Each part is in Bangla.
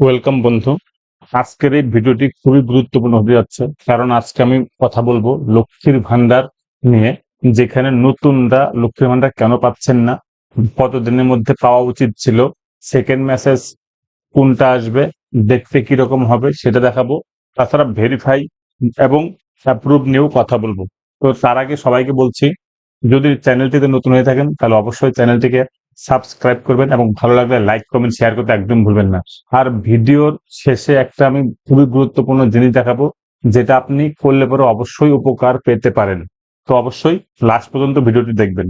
ওয়েলকাম বন্ধু। আজকের এই ভিডিওটি খুবই গুরুত্বপূর্ণ হতে যাচ্ছে, কারণ আজকে আমি কথা বলব লক্ষ্মীর ভান্ডার নিয়ে, যেখানে নতুনরা লক্ষ্মীর ভান্ডার কেন পাচ্ছেন না, কতদিনের মধ্যে পাওয়া উচিত ছিল সেকেন্ড মেসেজ কোনটা আসবে, দেখতে কীরকম হবে সেটা দেখাবো, তাছাড়া ভেরিফাই এবং অ্যাপ্রুভ নিয়েও কথা বলব। তো তার আগে সবাইকে বলছি, যদি চ্যানেলটিতে নতুন হয়ে থাকেন, তাহলে অবশ্যই চ্যানেলটিকে সাবস্ক্রাইব করবেন এবং ভালো লাগলে লাইক, কমেন্ট শেয়ার করতে একদম ভুলবেন না। আর ভিডিওর শেষে একটা আমি খুবই গুরুত্বপূর্ণ জিনিস দেখাবো, যেটা আপনি করলে পরে অবশ্যই উপকার পেতে পারেন। তো অবশ্যই লাস্ট পর্যন্ত ভিডিওটি দেখবেন।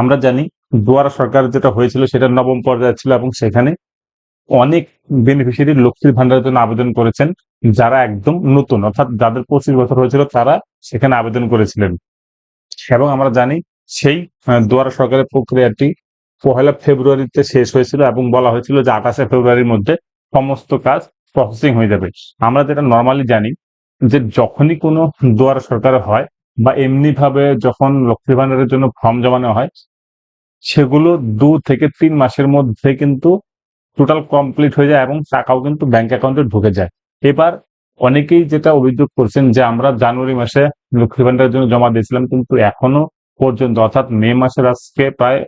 আমরা জানি দুয়ারা সরকার যেটা হয়েছিল, সেটা নবম পর্যায়ে ছিল এবং সেখানে অনেক বেনিফিশিয়ারি লক্ষ্মীর ভান্ডারের জন্য আবেদন করেছেন, যারা একদম নতুন, অর্থাৎ যাদের পঁচিশ বছর হয়েছিল, তারা সেখানে আবেদন করেছিলেন। এবং আমরা জানি সেই দুয়ারা সরকারের প্রক্রিয়াটি পহেলা ফেব্রুয়ারিতে শেষ হয়েছিল এবং বলা হয়েছিল যে আঠাশে ফেব্রুয়ারির মধ্যে সমস্ত কাজ প্রসেসিং হয়ে যাবে। আমরা যেটা নর্মালি জানি যে যখনই কোনো দুয়ারা সরকার হয় বা এমনি ভাবে যখন লক্ষ্মী ভান্ডারের জন্য ফর্ম জমানো হয়, সেগুলো দু থেকে তিন মাসের মধ্যে কিন্তু টোটাল কমপ্লিট হয়ে যায় এবং টাকাও কিন্তু ব্যাংক অ্যাকাউন্টে ঢুকে যায়। এবার অনেকেই যেটা অভিযোগ করছেন যে আমরা জানুয়ারি মাসে লক্ষ্মী ভান্ডারের জন্য জমা দিয়েছিলাম কিন্তু এখনও পর্যন্ত, অর্থাৎ মে মাসের আজকে প্রায়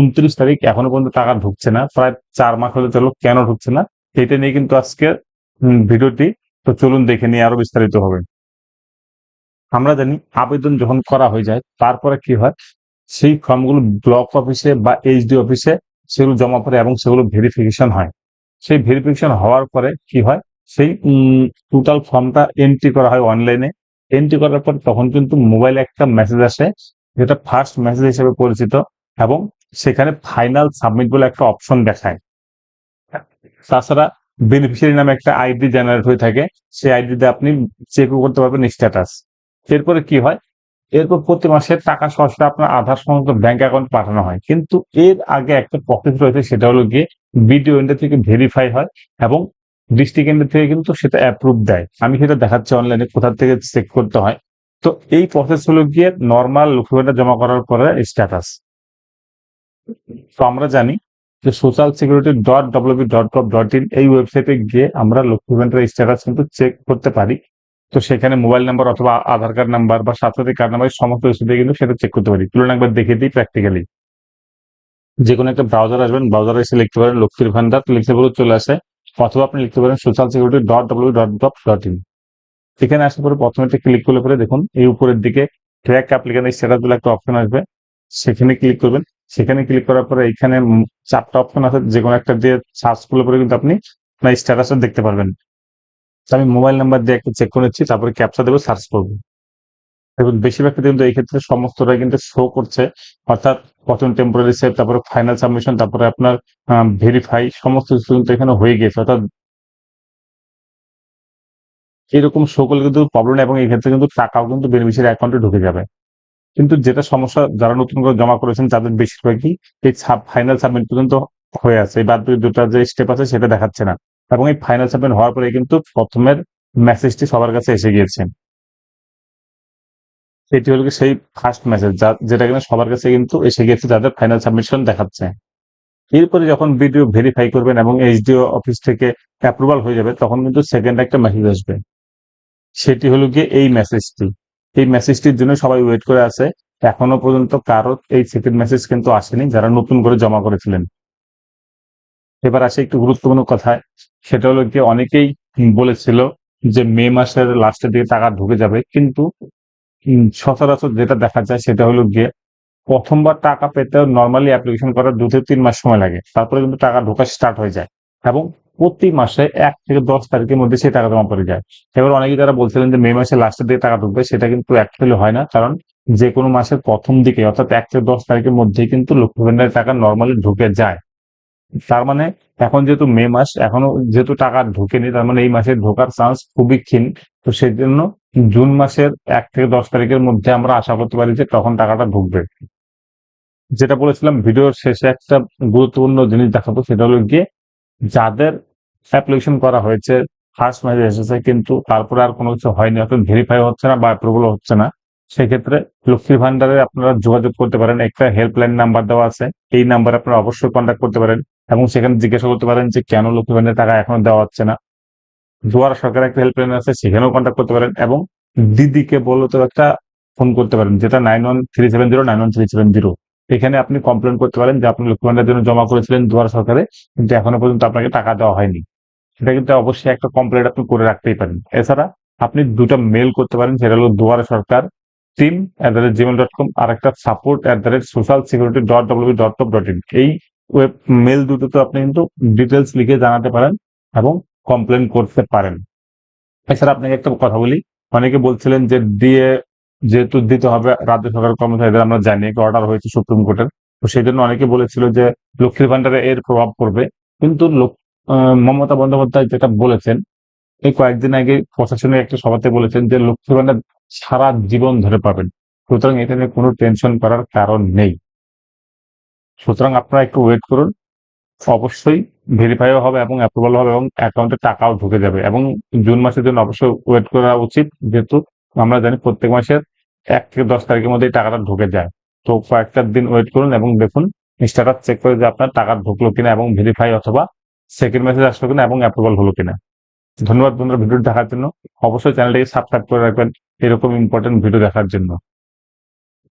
উনত্রিশ তারিখ এখনও পর্যন্ত টাকা ঢুকছে না, প্রায় চার মাস হলে চলো কেন ঢুকছে না এটা নিয়ে কিন্তু আজকে ভিডিওটি, তো চলুন দেখে নিয়ে আরও বিস্তারিত হবে। আমরা জানি আবেদন যখন করা হয়ে যায়, তারপরে কি হয়? সেই ফর্মগুলো ব্লক অফিসে বা এইচডি অফিসে সেগুলো জমা পড়ে এবং সেগুলো ভেরিফিকেশন হয়। সেই ভেরিফিকেশন হওয়ার পরে কি হয়? সেই টোটাল ফর্মটা এন্ট্রি করা হয় অনলাইনে এন্ট্রি করার পর তখন কিন্তু মোবাইলে একটা মেসেজ আসে, যেটা ফার্স্ট মেসেজ হিসেবে পরিচিত এবং সেখানে ফাইনাল সাবমিট বলে একটা অপশন দেখায়। তাছাড়া বেনিফিশিয়ারি নামে একটা আইডি জেনারেট হয়ে থাকে, সেই আইডিতে আপনি চেকও করতে পারবেন স্ট্যাটাস এরপরে কি হয়? এরপর প্রতি মাসে টাকা সরাসরি আপনার আধার সমস্ত ব্যাংক অ্যাকাউন্ট পাঠানো হয়। কিন্তু এর আগে একটা প্রসেস রয়েছে, সেটা হলো গিয়ে বিডিও থেকে ভেরিফাই হয় এবং ইন্ডিয়া থেকে কিন্তু সেটা অ্যাপ্রুভ দেয়। আমি সেটা দেখাচ্ছি অনলাইনে কোথা থেকে চেক করতে হয়। তো এই প্রসেস হলো গিয়ে নর্মাল লক্ষ্মী ভান্ডার জমা করার পরে স্ট্যাটাস তো আমরা জানি যে social security dot WB dot gov dot in এই ওয়েবসাইটে গিয়ে আমরা লক্ষ্মী ভান্ডারের স্ট্যাটাস কিন্তু চেক করতে পারি। তো সেখানে মোবাইল নাম্বার অথবা আধার কার্ড নাম্বার বা স্বাস্থ্যসাথী কার্ড নাম্বার সমস্ত কিছু দিয়ে কিন্তু সেটা চেক করতে পারি। তুলনা একবার দেখে দিই প্র্যাকটিক্যালি যে কোনো একটা ব্রাউজার আসবেন ব্রাউজারে এসে লিখতে পারেন লক্ষ্মীর ভান্ডার লিখতে বলে চলে আসে। অথবা আপনি লিখতে পারেন social security dot W dot gov dot in এখানে আসার পরে প্রথমে ক্লিক করলে পরে দেখুন, এই উপরের দিকে ট্র্যাক অ্যাপ্লিকেশন স্ট্যাটাস বলে একটা অপশন আসবে। সেখানে ক্লিক করবেন। সেখানে ক্লিক করার পরে এখানে চারটা অপশন আছে, যে কোনো একটা দিয়ে সার্চ করলে পরে কিন্তু আপনি স্ট্যাটাসটা দেখতে পারবেন। আমি মোবাইল নাম্বার দিয়ে একটা চেক করে নিচ্ছি, তারপরে ক্যাপচা দেবো সার্চ করব। দেখুন, বেশিরভাগ ক্ষেত্রে কিন্তু এই ক্ষেত্রে সমস্তটা কিন্তু শো করছে। অর্থাৎ প্রথম টেম্পোরারি সেভ তারপরে ফাইনাল সাবমিশন তারপরে আপনার ভেরিফাই সমস্ত কিছু কিন্তু এখানে হয়ে গেছে অর্থাৎ এরকম শো করলে কিন্তু প্রবলেম এবং এই ক্ষেত্রে কিন্তু টাকাও কিন্তু বেনিফিশিয়ারি অ্যাকাউন্টে ঢুকে যাবে। কিন্তু যেটা সমস্যা, যারা নতুন করে জমা করেছেন, তাদের বেশিরভাগই এই ফাইনাল সাবমিট পর্যন্ত হয়ে আছে। বাদ দুটা যে স্টেপ আছে, সেটা দেখাচ্ছে না। এবং এই ফাইনাল সাবমিট হওয়ার পরে কিন্তু প্রথমের মেসেজটি সবার কাছে এসে গিয়েছে। এটি হলো কি সেই ফার্স্ট মেসেজ যেটা কিনা সবার কাছে কিন্তু এসে গেছে, যাদের ফাইনাল সাবমিশন দেখাচ্ছে। এরপরে যখন ভিডিও ভেরিফাই করবেন এবং এইচডিও অফিস থেকে অ্যাপ্রুভাল হয়ে যাবে, তখন কিন্তু সেকেন্ড একটা মেসেজ আসবে। সেটি হলো গিয়ে এই মেসেজটি এই মেসেজটির জন্য সবাই ওয়েট করে আছে। এখনও পর্যন্ত কারও এই সেকেন্ড মেসেজ কিন্তু আসেনি, যারা নতুন করে জমা করেছিলেন। এবার আসে একটু গুরুত্বপূর্ণ কথায়। সেটা হলো গিয়ে অনেকেই বলেছিল যে মে মাসের লাস্টের দিকে টাকা ঢুকে যাবে, কিন্তু সচরাচর যেটা দেখা যায় সেটা হলো গিয়ে প্রথমবার টাকা পেতে নর্মালি অ্যাপ্লিকেশন করার দু থেকে তিন মাস সময় লাগে। তারপরে কিন্তু টাকা ঢোকা স্টার্ট হয়ে যায় এবং প্রতি মাসে এক থেকে দশ তারিখের মধ্যে সেই টাকা জমা পড়ে যায়। এবার অনেকে যারা বলছিলেন যে মে মাসের লাস্টের দিকে টাকা ঢুকবে, সেটা কিন্তু অ্যাকচুয়ালি হয় না। কারণ যে কোনো মাসের প্রথম দিকে, অর্থাৎ এক থেকে দশ তারিখের মধ্যেই কিন্তু লক্ষ্মী ভান্ডারের টাকা নর্মালি ঢুকে যায়। তার মানে এখন যেহেতু মে মাস, এখনও যেহেতু টাকা ঢুকেনি, তার মানে এই মাসে ঢোকার চান্স খুবই ক্ষীণ। তো সেই জন্য জুন মাসের এক থেকে দশ তারিখের মধ্যে আমরা আশা করতে পারি যে তখন টাকাটা ঢুকবে। যেটা বলেছিলাম, ভিডিওর শেষে একটা গুরুত্বপূর্ণ জিনিস দেখাবো, সেটা হলো গিয়ে যাদের অ্যাপ্লিকেশন করা হয়েছে ফার্স্ট মেসেজ এসেছে, কিন্তু তারপরে আর কোনো কিছু হয়নি, অর্থাৎ ভেরিফাই হচ্ছে না বা অ্যাপ্রুভাল হচ্ছে না, সেক্ষেত্রে লক্ষ্মীর ভান্ডারে আপনারা যোগাযোগ করতে পারেন। একটা হেল্পলাইন নাম্বার দেওয়া আছে, এই নাম্বারে আপনারা অবশ্যই কন্ট্যাক্ট করতে পারেন। এবং সেখানে জিজ্ঞাসা করতে পারেন যে কেন লক্ষ্মী ভান্ডারের টাকা এখনও দেওয়া হচ্ছে না। দুয়ার সরকার একটা হেল্পলাইন আছে, সেখানেও কন্ট্যাক্ট করতে পারেন এবং দিদিকে বলল তো একটা ফোন করতে পারেন, যেটা nine one three seven zero nine one three seven zero এখানে আপনি কমপ্লেন করতে পারেন যে আপনি লক্ষ্মী ভান্ডারের জন্য জমা করেছিলেন দুয়ার সরকারে, কিন্তু এখনও পর্যন্ত আপনাকে টাকা দেওয়া হয়নি। সেটা কিন্তু অবশ্যই একটা কমপ্লেন আপনি করে রাখতেই পারেন। এছাড়া আপনি দুটো মেল করতে পারেন, সেটা হলো Duare Sarkar team at the rate Gmail dot com আর একটা support at the rate social security dot W dot top dot in এই ওয়েব মেল দুটোতে আপনি কিন্তু ডিটেলস লিখে জানাতে পারেন এবং কমপ্লেন করতে পারেন। এছাড়া আপনাকে একটা কথা বলি, অনেকে বলছিলেন যে দিয়ে যেহেতু দিতে হবে রাজ্য সরকার কর্মচারীদের, আমরা জানি অর্ডার হয়েছে সুপ্রিম কোর্টের, তো সেই জন্য অনেকে বলেছিল যে লক্ষ্মীর ভান্ডারে এর প্রভাব পড়বে। কিন্তু মমতা বন্দ্যোপাধ্যায় যেটা বলেছেন, এই কয়েকদিন আগে প্রশাসনের একটা সভাতে বলেছেন যে লক্ষ্মীর ভান্ডার সারা জীবন ধরে পাবেন। সুতরাং এটা নিয়ে কোনো টেনশন করার কারণ নেই। সুতরাং আপনারা একটু ওয়েট করুন। অবশ্যই ভেরিফাইও হবে এবং অ্যাপ্রুভাল হবে এবং অ্যাকাউন্টে টাকাও ঢুকে যাবে এবং জুন মাসের জন্য অবশ্যই ওয়েট করা উচিত যেহেতু আমরা জানি প্রত্যেক মাসের এক থেকে দশ তারিখের মধ্যে টাকাটা ঢুকে যায়। তো কয়েকটা দিন ওয়েট করুন এবং দেখুন স্ট্যাটাস চেক করে যে আপনার টাকা ঢুকলো কিনা এবং ভেরিফাই অথবা সেকেন্ড মেসেজ আসলো কিনা এবং অ্যাপ্রুভাল হলো কিনা। ধন্যবাদ বন্ধুরা ভিডিও দেখার জন্য। অবশ্যই চ্যানেলটিকে সাবস্ক্রাইব করে রাখবেন। এরকম ইম্পর্টেন্ট ভিডিও দেখার জন্য।